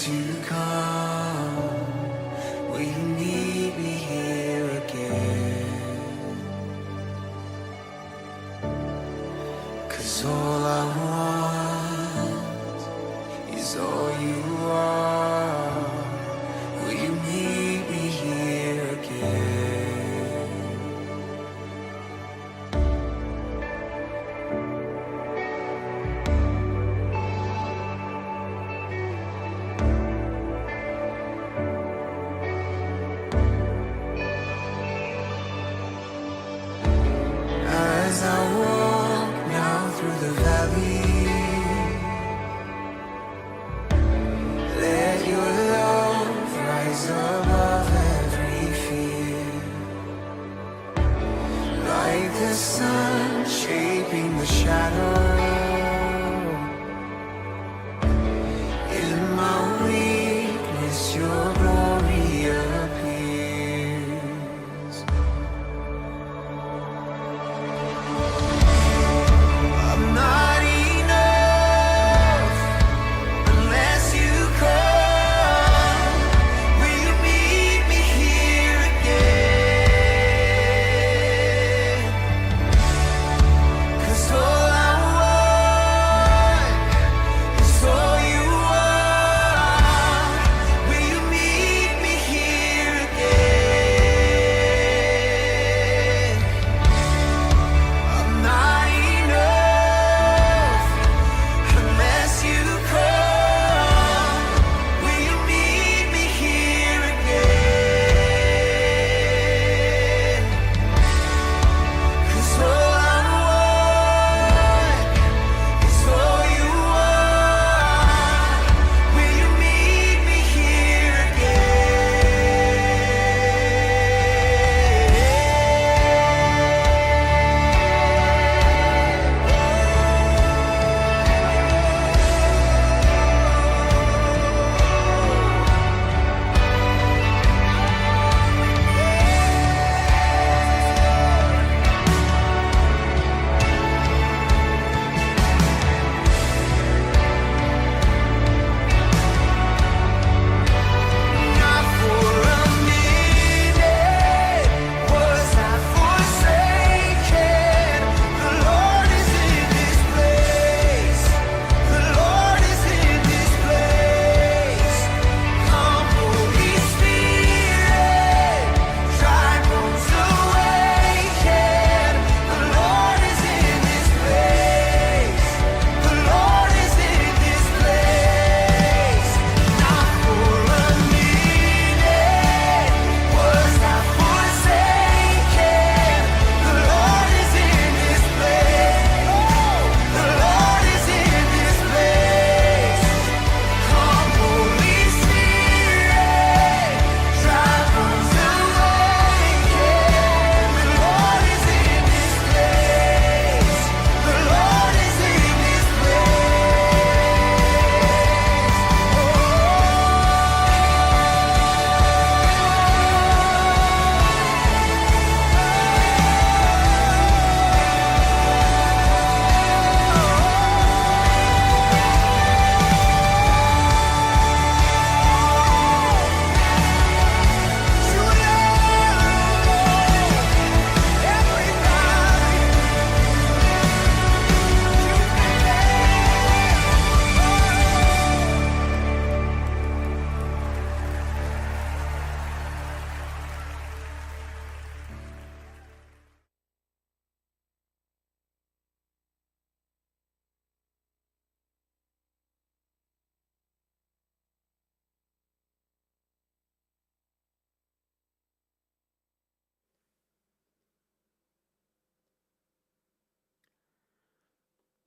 you come.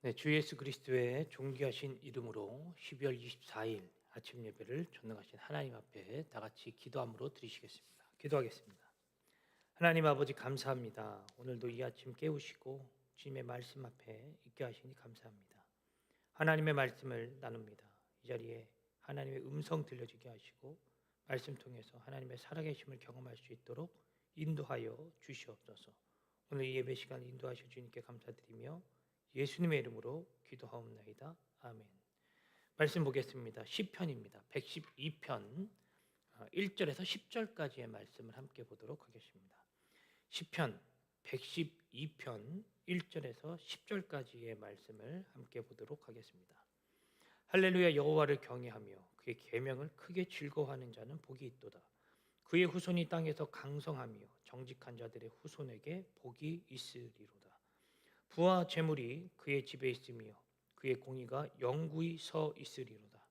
네, 주 예수 그리스도의 존귀하신 이름으로 12월 24일 아침 예배를 전능하신 하나님 앞에 다 같이 기도함으로 드리시겠습니다. 기도하겠습니다. 하나님 아버지 감사합니다. 오늘도 이 아침 깨우시고 주님의 말씀 앞에 있게 하시니 감사합니다. 하나님의 말씀을 나눕니다. 이 자리에 하나님의 음성 들려지게 하시고 말씀 통해서 하나님의 살아계심을 경험할 수 있도록 인도하여 주시옵소서. 오늘 이 예배 시간 인도하셔 주님께 감사드리며 예수님의 이름으로 기도하옵나이다. 아멘. 말씀 보겠습니다. 시편입니다. 112편 1절에서 10절까지의 말씀을 함께 보도록 하겠습니다. 시편 112편 1절에서 10절까지의 말씀을 함께 보도록 하겠습니다. 할렐루야 여호와를 경외하며 그의 계명을 크게 즐거워하는 자는 복이 있도다. 그의 후손이 땅에서 강성하며 정직한 자들의 후손에게 복이 있으리로다. 부와 재물이 그의 집에 있으며 그의 공의가 영구히 서 있으리로다.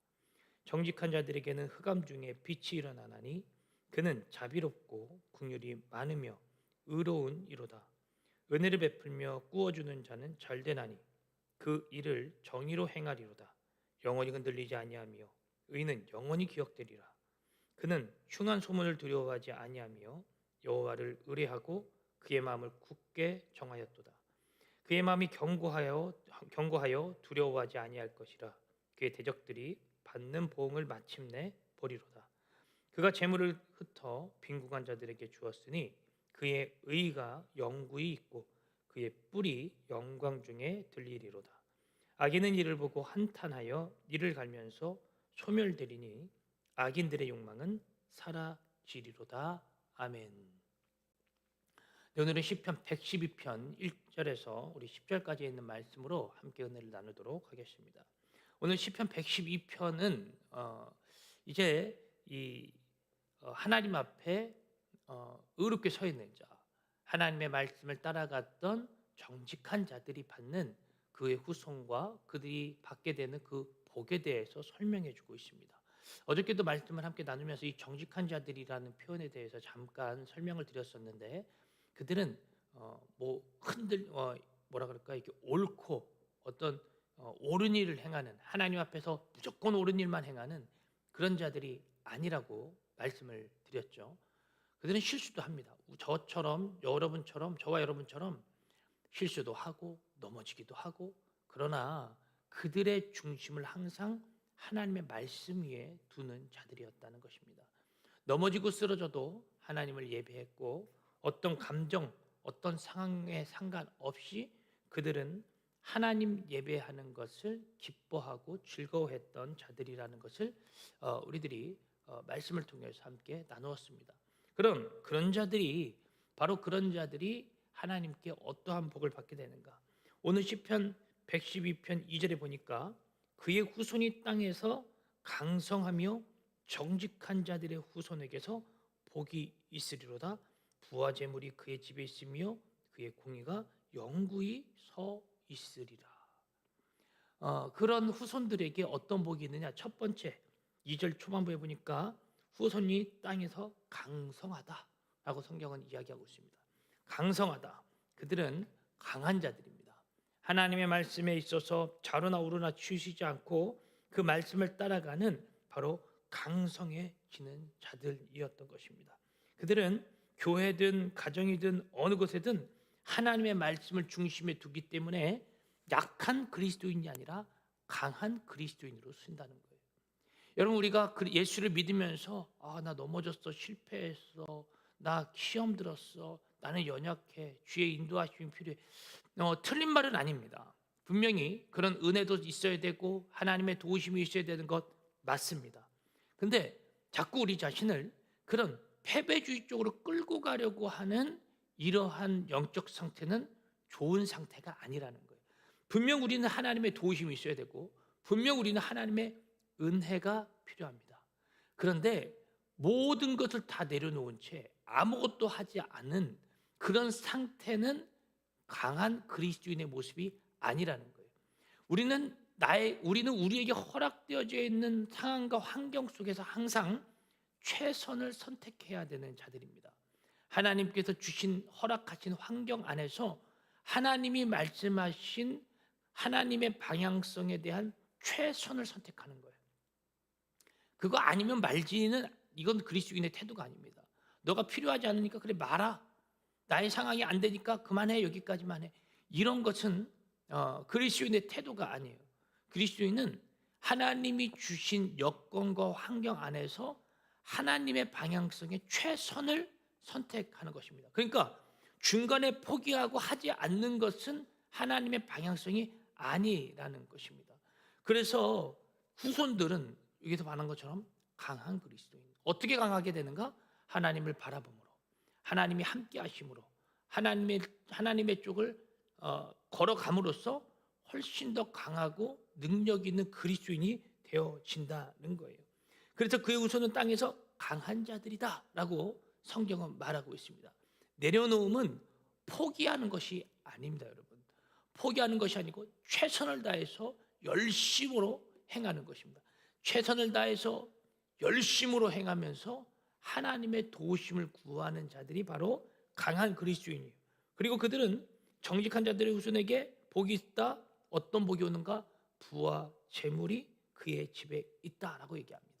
정직한 자들에게는 흑암 중에 빛이 일어나나니 그는 자비롭고 궁율이 많으며 의로운 이로다. 은혜를 베풀며 꾸어주는 자는 잘되나니 그 일을 정의로 행하리로다. 영원히 흔들리지 아니하며 의는 영원히 기억되리라. 그는 흉한 소문을 두려워하지 아니하며 여호와를 의뢰하고 그의 마음을 굳게 정하였도다. 그의 마음이 견고하여 견고하여 두려워하지 아니할 것이라. 그의 대적들이 받는 보응을 마침내 보리로다. 그가 재물을 흩어 빈궁한 자들에게 주었으니 그의 의가 영구히 있고 그의 뿔이 영광 중에 들리리로다. 악인은 이를 보고 한탄하여 이를 갈면서 소멸되리니 악인들의 욕망은 사라지리로다. 아멘. 네, 오늘은 시편 112편 1 절에서 우리 10절까지 있는 말씀으로 함께 은혜를 나누도록 하겠습니다. 오늘 시편 112편은 어, 이제 이 어, 하나님 앞에 어, 의롭게 서 있는 자, 하나님의 말씀을 따라갔던 정직한 자들이 받는 그의 후손과 그들이 받게 되는 그 복에 대해서 설명해 주고 있습니다. 어저께도 말씀을 함께 나누면서 이 정직한 자들이라는 표현에 대해서 잠깐 설명을 드렸었는데 그들은 어, 뭐 흔들 어, 뭐라 그럴까 이렇게 옳고 어떤 어, 옳은 일을 행하는 하나님 앞에서 무조건 옳은 일만 행하는 그런 자들이 아니라고 말씀을 드렸죠. 그들은 실수도 합니다. 저처럼 여러분처럼 저와 여러분처럼 실수도 하고 넘어지기도 하고 그러나 그들의 중심을 항상 하나님의 말씀 위에 두는 자들이었다는 것입니다. 넘어지고 쓰러져도 하나님을 예배했고 어떤 감정, 어떤 상황에 상관없이 그들은 하나님 예배하는 것을 기뻐하고 즐거워했던 자들이라는 것을 어, 우리들이 어, 말씀을 통해서 함께 나누었습니다. 그럼 그런 자들이 바로 그런 자들이 하나님께 어떠한 복을 받게 되는가? 오늘 시편 112편 2절에 보니까 그의 후손이 땅에서 강성하며 정직한 자들의 후손에게서 복이 있으리로다. 부와 재물이 그의 집에 있으며 그의 공의가 영구히 서 있으리라. 어, 그런 후손들에게 어떤 복이 있느냐? 첫 번째 2절 초반부에 보니까 후손이 땅에서 강성하다라고 성경은 이야기하고 있습니다. 강성하다. 그들은 강한 자들입니다. 하나님의 말씀에 있어서 좌로나 우로나 치우시지 않고 그 말씀을 따라가는 바로 강성해지는 자들이었던 것입니다. 그들은 교회든 가정이든 어느 곳에든 하나님의 말씀을 중심에 두기 때문에 약한 그리스도인이 아니라 강한 그리스도인으로 쓴다는 거예요. 여러분 우리가 그 예수를 믿으면서 아 나 넘어졌어 실패했어 나 시험 들었어 나는 연약해 주의 인도하심이 필요해 어, 틀린 말은 아닙니다. 분명히 그런 은혜도 있어야 되고 하나님의 도우심이 있어야 되는 것 맞습니다. 근데 자꾸 우리 자신을 그런 패배주의 쪽으로 끌고 가려고 하는 이러한 영적 상태는 좋은 상태가 아니라는 거예요. 분명 우리는 하나님의 도우심이 있어야 되고 분명 우리는 하나님의 은혜가 필요합니다. 그런데 모든 것을 다 내려놓은 채 아무것도 하지 않은 그런 상태는 강한 그리스도인의 모습이 아니라는 거예요. 우리는 나의 우리는 우리에게 허락되어져 있는 상황과 환경 속에서 항상 최선을 선택해야 되는 자들입니다. 하나님께서 주신 허락하신 환경 안에서 하나님이 말씀하신 하나님의 방향성에 대한 최선을 선택하는 거예요. 그거 아니면 말지는 이건 그리스도인의 태도가 아닙니다. 너가 필요하지 않으니까 그래 말아. 나의 상황이 안 되니까 그만해 여기까지만 해. 이런 것은 어, 그리스도인의 태도가 아니에요. 그리스도인은 하나님이 주신 여건과 환경 안에서 하나님의 방향성의 최선을 선택하는 것입니다. 그러니까 중간에 포기하고 하지 않는 것은 하나님의 방향성이 아니라는 것입니다. 그래서 후손들은 여기서 말한 것처럼 강한 그리스도인. 어떻게 강하게 되는가? 하나님을 바라봄으로, 하나님이 함께 하심으로, 하나님의 하나님의 쪽을 어, 걸어감으로써 훨씬 더 강하고 능력 있는 그리스도인이 되어진다는 거예요. 그래서 그의 후손은 땅에서 강한 자들이다라고 성경은 말하고 있습니다. 내려놓음은 포기하는 것이 아닙니다, 여러분. 포기하는 것이 아니고 최선을 다해서 열심으로 행하는 것입니다. 최선을 다해서 열심으로 행하면서 하나님의 도우심을 구하는 자들이 바로 강한 그리스도인이에요. 그리고 그들은 정직한 자들의 후손에게 복이 있다. 어떤 복이 오는가? 부와 재물이 그의 집에 있다라고 얘기합니다.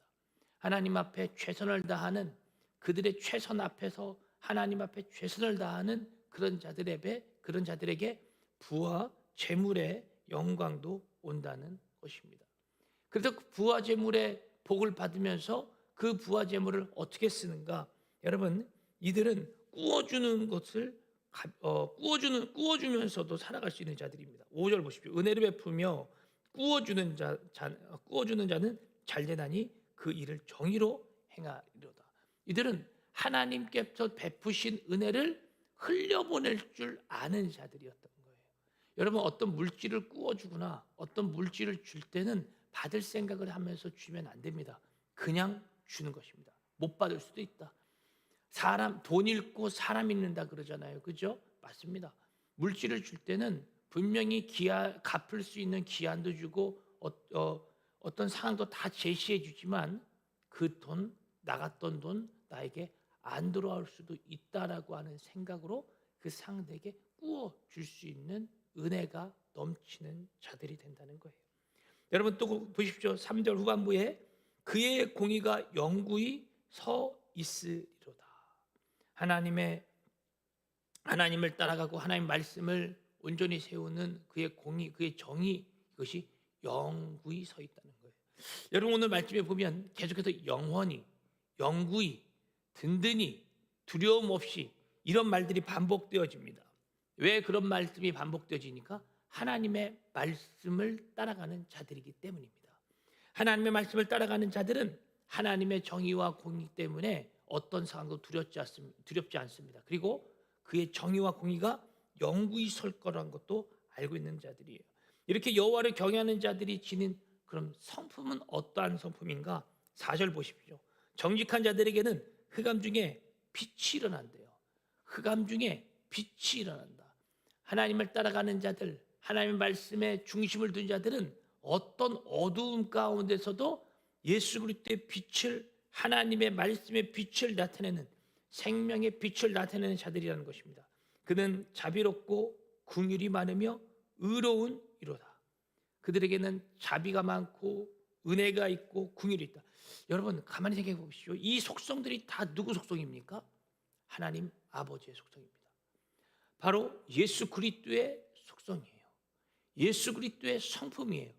하나님 앞에 최선을 다하는 그들의 최선 앞에서 하나님 앞에 최선을 다하는 그런 자들에게 그런 자들에게 부와 재물의 영광도 온다는 것입니다. 그래서 그 부와 재물의 복을 받으면서 그 부와 재물을 어떻게 쓰는가? 여러분, 이들은 꾸어주는 것을 가- 어, 꾸어주는 꾸어주면서도 살아갈 수 있는 자들입니다. 5절 보십시오. 은혜를 베푸며 꾸어주는 자, 자 어, 꾸어주는 자는 잘되나니 그 일을 정의로 행하리로다. 이들은 하나님께서 베푸신 은혜를 흘려보낼 줄 아는 자들이었던 거예요. 여러분 어떤 물질을 꾸어주거나 어떤 물질을 줄 때는 받을 생각을 하면서 주면 안 됩니다. 그냥 주는 것입니다. 못 받을 수도 있다. 사람 돈 잃고 사람 잃는다 그러잖아요. 그죠? 맞습니다. 물질을 줄 때는 분명히 기한 갚을 수 있는 기한도 주고 어, 어, 어떤 상황도 다 제시해 주지만 그 돈 나갔던 돈 나에게 안 돌아올 수도 있다라고 하는 생각으로 그 상대에게 꾸어 줄 수 있는 은혜가 넘치는 자들이 된다는 거예요. 여러분 또 보십시오. 3절 후반부에 그의 공의가 영구히 서 있으리로다. 하나님의 하나님을 따라가고 하나님 말씀을 온전히 세우는 그의 공의, 그의 정의 이것이 영구히 서 있다는 거예요. 여러분 오늘 말씀에 보면 계속해서 영원히, 영구히, 든든히, 두려움 없이 이런 말들이 반복되어집니다. 왜 그런 말씀이 반복되어지니까 하나님의 말씀을 따라가는 자들이기 때문입니다. 하나님의 말씀을 따라가는 자들은 하나님의 정의와 공의 때문에 어떤 상황도 두렵지 않습니다. 두렵지 않습니다. 그리고 그의 정의와 공의가 영구히 설 거라는 것도 알고 있는 자들이에요. 이렇게 여호와를 경외하는 자들이 지닌 그럼 성품은 어떠한 성품인가? 4절 보십시오. 정직한 자들에게는 흑암 중에 빛이 일어난대요. 흑암 중에 빛이 일어난다. 하나님을 따라가는 자들, 하나님의 말씀에 중심을 둔 자들은 어떤 어두움 가운데서도 예수 그리스도의 빛을 하나님의 말씀의 빛을 나타내는 생명의 빛을 나타내는 자들이라는 것입니다. 그는 자비롭고 궁율이 많으며 의로운. 그들에게는 자비가 많고 은혜가 있고 궁율이 있다. 여러분 가만히 생각해 보십시오. 이 속성들이 다 누구 속성입니까? 하나님 아버지의 속성입니다. 바로 예수 그리스도의 속성이에요. 예수 그리스도의 성품이에요.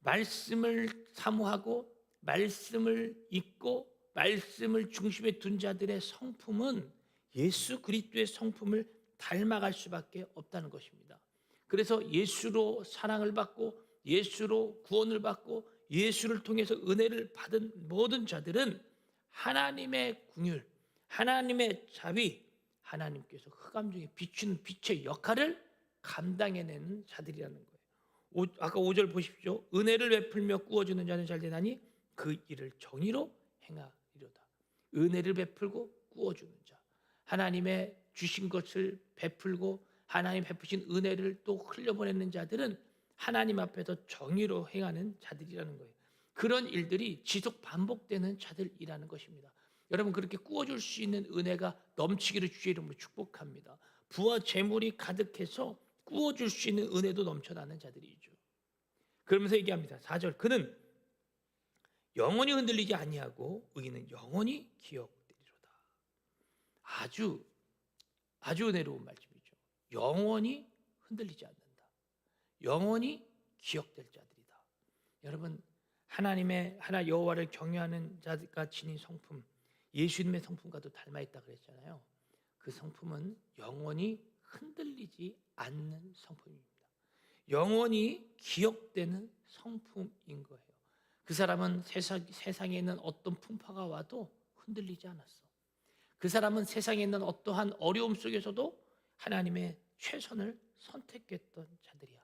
말씀을 사모하고 말씀을 읽고 말씀을 중심에 둔 자들의 성품은 예수 그리스도의 성품을 닮아갈 수밖에 없다는 것입니다. 그래서 예수로 사랑을 받고 예수로 구원을 받고 예수를 통해서 은혜를 받은 모든 자들은 하나님의 궁율, 하나님의 자비, 하나님께서 흑암 중에 비추는 빛의 역할을 감당해내는 자들이라는 거예요. 오, 아까 5절 보십시오. 은혜를 베풀며 꾸어주는 자는 잘 되나니 그 일을 정의로 행하리로다. 은혜를 베풀고 꾸어주는 자. 하나님의 주신 것을 베풀고 하나님 베푸신 은혜를 또 흘려보내는 자들은 하나님 앞에서 정의로 행하는 자들이라는 거예요. 그런 일들이 지속 반복되는 자들이라는 것입니다. 여러분 그렇게 꾸어줄 수 있는 은혜가 넘치기를 주의 이름으로 축복합니다. 부와 재물이 가득해서 꾸어줄 수 있는 은혜도 넘쳐나는 자들이죠. 그러면서 얘기합니다. 4절 그는 영원히 흔들리지 아니하고 의인은 영원히 기억되리로다. 아주 아주 은혜로운 말씀이죠. 영원히 흔들리지 않는다. 영원히 기억될 자들이다. 여러분 하나님의 하나 여호와를 경외하는 자가 지닌 성품 예수님의 성품과도 닮아 있다 그랬잖아요. 그 성품은 영원히 흔들리지 않는 성품입니다. 영원히 기억되는 성품인 거예요. 그 사람은 세상, 세상에 있는 어떤 풍파가 와도 흔들리지 않았어. 그 사람은 세상에 있는 어떠한 어려움 속에서도 하나님의 최선을 선택했던 자들이야.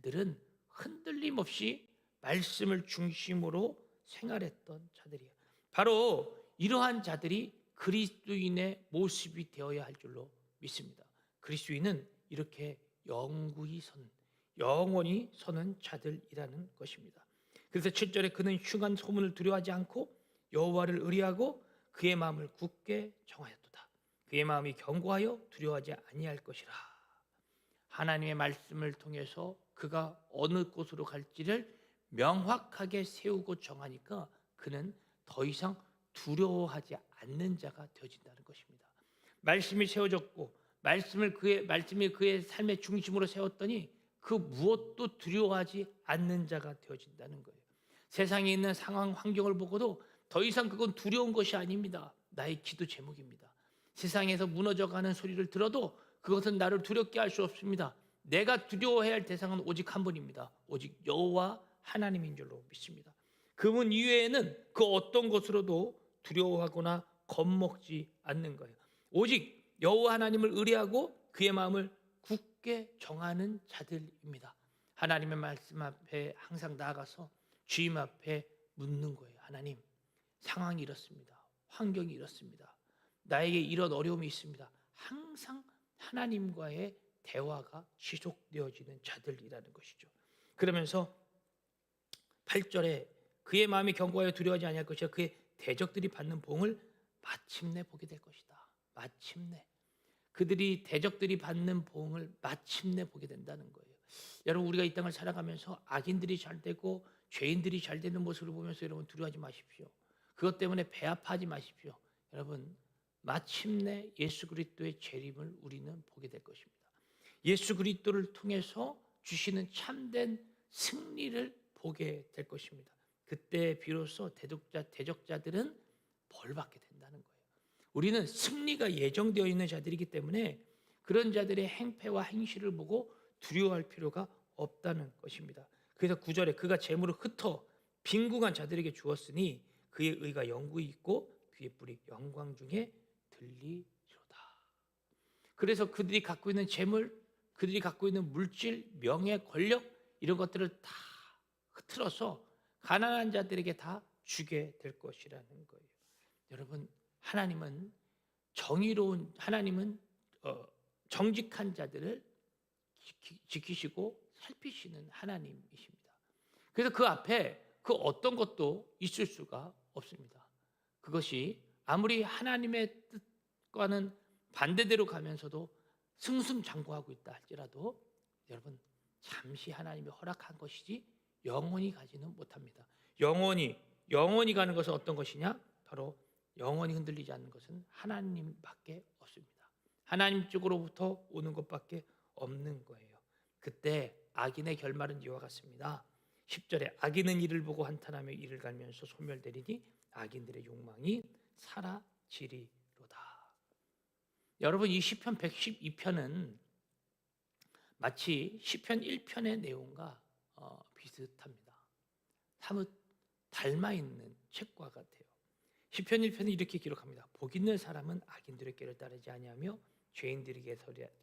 그들은 흔들림 없이 말씀을 중심으로 생활했던 자들이야. 바로 이러한 자들이 그리스도인의 모습이 되어야 할 줄로 믿습니다. 그리스도인은 이렇게 영구히 선, 영원히 서는 자들이라는 것입니다. 그래서 7절에 그는 흉한 소문을 두려워하지 않고 여호와를 의리하고 그의 마음을 굳게 정하였도다. 그의 마음이 견고하여 두려워하지 아니할 것이라. 하나님의 말씀을 통해서 그가 어느 곳으로 갈지를 명확하게 세우고 정하니까 그는 더 이상 두려워하지 않는 자가 되어진다는 것입니다. 말씀이 세워졌고 말씀을 그의 말씀이 그의 삶의 중심으로 세웠더니 그 무엇도 두려워하지 않는 자가 되어진다는 거예요. 세상에 있는 상황 환경을 보고도 더 이상 그건 두려운 것이 아닙니다. 나의 기도 제목입니다. 세상에서 무너져가는 소리를 들어도 그것은 나를 두렵게 할 수 없습니다. 내가 두려워해야 할 대상은 오직 한 분입니다. 오직 여호와 하나님인 줄로 믿습니다. 그분 이외에는 그 어떤 것으로도 두려워하거나 겁먹지 않는 거예요. 오직 여호와 하나님을 의뢰하고 그의 마음을 굳게 정하는 자들입니다. 하나님의 말씀 앞에 항상 나아가서 주님 앞에 묻는 거예요. 하나님, 상황이 이렇습니다. 환경이 이렇습니다. 나에게 이런 어려움이 있습니다. 항상 하나님과의 대화가 지속되어지는 자들이라는 것이죠. 그러면서 8절에 그의 마음이 견고하여 두려워하지 아니할 것이야 그의 대적들이 받는 봉을 마침내 보게 될 것이다. 마침내 그들이 대적들이 받는 봉을 마침내 보게 된다는 거예요. 여러분 우리가 이 땅을 살아가면서 악인들이 잘 되고 죄인들이 잘 되는 모습을 보면서 여러분 두려워하지 마십시오. 그것 때문에 배 아파하지 마십시오. 여러분 마침내 예수 그리스도의 재림을 우리는 보게 될 것입니다. 예수 그리스도를 통해서 주시는 참된 승리를 보게 될 것입니다. 그때 비로소 대독자 대적자들은 벌 받게 된다는 거예요. 우리는 승리가 예정되어 있는 자들이기 때문에 그런 자들의 행패와 행실을 보고 두려워할 필요가 없다는 것입니다. 그래서 구절에 그가 재물을 흩어 빈궁한 자들에게 주었으니 그의 의가 영구히 있고 그의 뿔이 영광 중에 들리리로다. 그래서 그들이 갖고 있는 재물, 그들이 갖고 있는 물질, 명예, 권력 이런 것들을 다 흐트러서 가난한 자들에게 다 주게 될 것이라는 거예요. 여러분 하나님은 정의로운 하나님은 어, 정직한 자들을 지키, 지키시고 살피시는 하나님이십니다. 그래서 그 앞에 그 어떤 것도 있을 수가 없습니다. 그것이 아무리 하나님의 뜻과는 반대대로 가면서도 승승장구하고 있다 할지라도 여러분 잠시 하나님이 허락한 것이지 영원히 가지는 못합니다. 영원히 영원히 가는 것은 어떤 것이냐? 바로 영원히 흔들리지 않는 것은 하나님밖에 없습니다. 하나님 쪽으로부터 오는 것밖에 없는 거예요. 그때 악인의 결말은 이와 같습니다. 10절에 악인은 이를 보고 한탄하며 이를 갈면서 소멸되리니 악인들의 욕망이 사라지리로다. 여러분 이 시편 112편은 마치 시편 1편의 내용과 어, 비슷합니다. 사뭇 닮아 있는 책과 같아요. 시편 1편은 이렇게 기록합니다. 복 있는 사람은 악인들의 길을 따르지 아니하며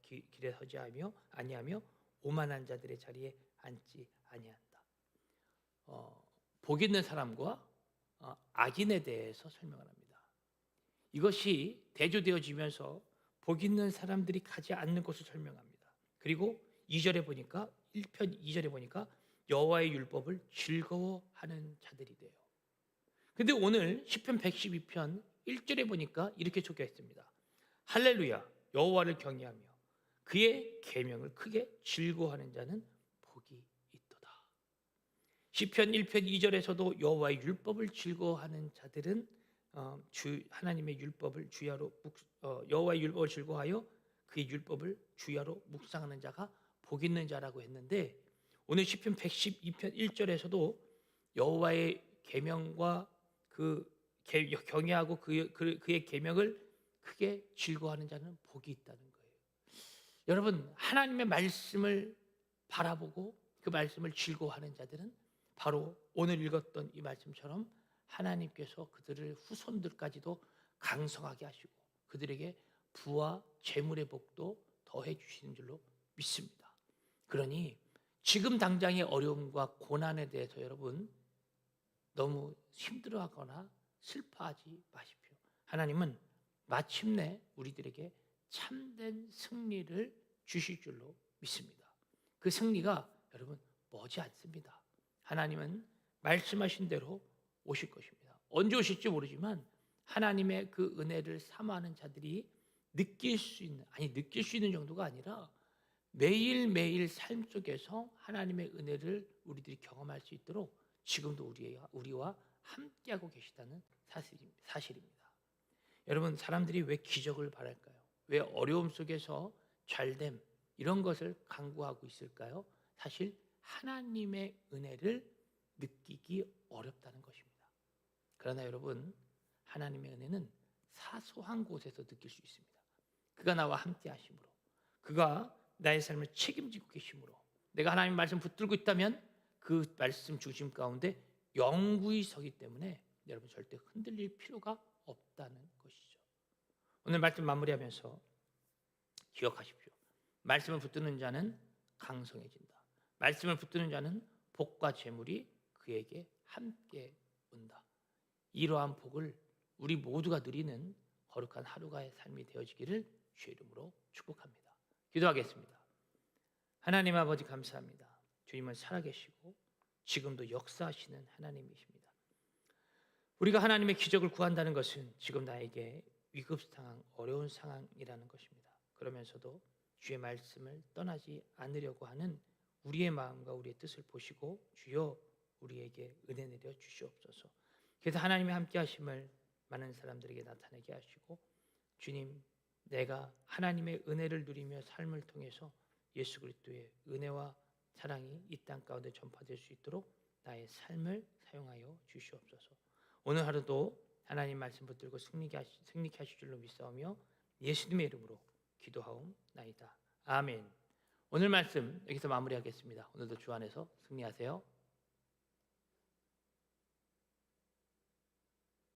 기- 길에 서지 하며 아니하며 오만한 자들의 자리에 앉지 아니한다. 어, 복 있는 사람과 어, 악인에 대해서 설명을 합니다. 이것이 대조되어지면서 복 있는 사람들이 가지 않는 것을 설명합니다. 그리고 2절에 보니까 1편 2절에 보니까 여호와의 율법을 즐거워하는 자들이 돼요. 근데 오늘 시편 112편 1절에 보니까 이렇게 적혀 있습니다. 할렐루야 여호와를 경외하며 그의 계명을 크게 즐거워하는 자는 복이 있도다. 시편 1편 2절에서도 여호와의 율법을 즐거워하는 자들은 어, 주 하나님의 율법을 주야로 묵, 어, 여호와의 율법을 즐거워하여 그의 율법을 주야로 묵상하는 자가 복 있는 자라고 했는데 오늘 시편 112편 1절에서도 여호와의 계명과 그 계- 경외하고 그, 그, 그의 계명을 크게 즐거워하는 자는 복이 있다는 거예요. 여러분 하나님의 말씀을 바라보고 그 말씀을 즐거워하는 자들은 바로 오늘 읽었던 이 말씀처럼 하나님께서 그들을 후손들까지도 강성하게 하시고 그들에게 부와 재물의 복도 더해 주시는 줄로 믿습니다. 그러니 지금 당장의 어려움과 고난에 대해서 여러분 너무 힘들어하거나 슬퍼하지 마십시오. 하나님은 마침내 우리들에게 참된 승리를 주실 줄로 믿습니다. 그 승리가 여러분 머지 않습니다. 하나님은 말씀하신 대로 오실 것입니다. 언제 오실지 모르지만 하나님의 그 은혜를 사모하는 자들이 느낄 수 있는 아니 느낄 수 있는 정도가 아니라 매일매일 삶 속에서 하나님의 은혜를 우리들이 경험할 수 있도록 지금도 우리와, 우리와 함께하고 계시다는. 사실입니다. 여러분 사람들이 왜 기적을 바랄까요? 왜 어려움 속에서 잘됨 이런 것을 강구하고 있을까요? 사실 하나님의 은혜를 느끼기 어렵다는 것입니다. 그러나 여러분 하나님의 은혜는 사소한 곳에서 느낄 수 있습니다. 그가 나와 함께 하심으로 그가 나의 삶을 책임지고 계심으로 내가 하나님 말씀 붙들고 있다면 그 말씀 중심 가운데 영구히 서기 때문에 여러분 절대 흔들릴 필요가 없다는 것이죠. 오늘 말씀 마무리하면서 기억하십시오. 말씀을 붙드는 자는 강성해진다. 말씀을 붙드는 자는 복과 재물이 그에게 함께 온다. 이러한 복을 우리 모두가 누리는 거룩한 하루가의 삶이 되어지기를 주의 이름으로 축복합니다. 기도하겠습니다. 하나님 아버지 감사합니다. 주님은 살아계시고 지금도 역사하시는 하나님이십니다. 우리가 하나님의 기적을 구한다는 것은 지금 나에게 위급 상황, 어려운 상황이라는 것입니다. 그러면서도 주의 말씀을 떠나지 않으려고 하는 우리의 마음과 우리의 뜻을 보시고 주여 우리에게 은혜 내려 주시옵소서. 그래서 하나님의 함께 하심을 많은 사람들에게 나타내게 하시고 주님 내가 하나님의 은혜를 누리며 삶을 통해서 예수 그리스도의 은혜와 사랑이 이 땅 가운데 전파될 수 있도록 나의 삶을 사용하여 주시옵소서. 오늘 하루도 하나님 말씀 붙들고 승리케 하시, 승리케 하실 줄로 믿사오며 예수님의 이름으로 기도하옵나이다. 아멘. 오늘 말씀 여기서 마무리하겠습니다. 오늘도 주 안에서 승리하세요.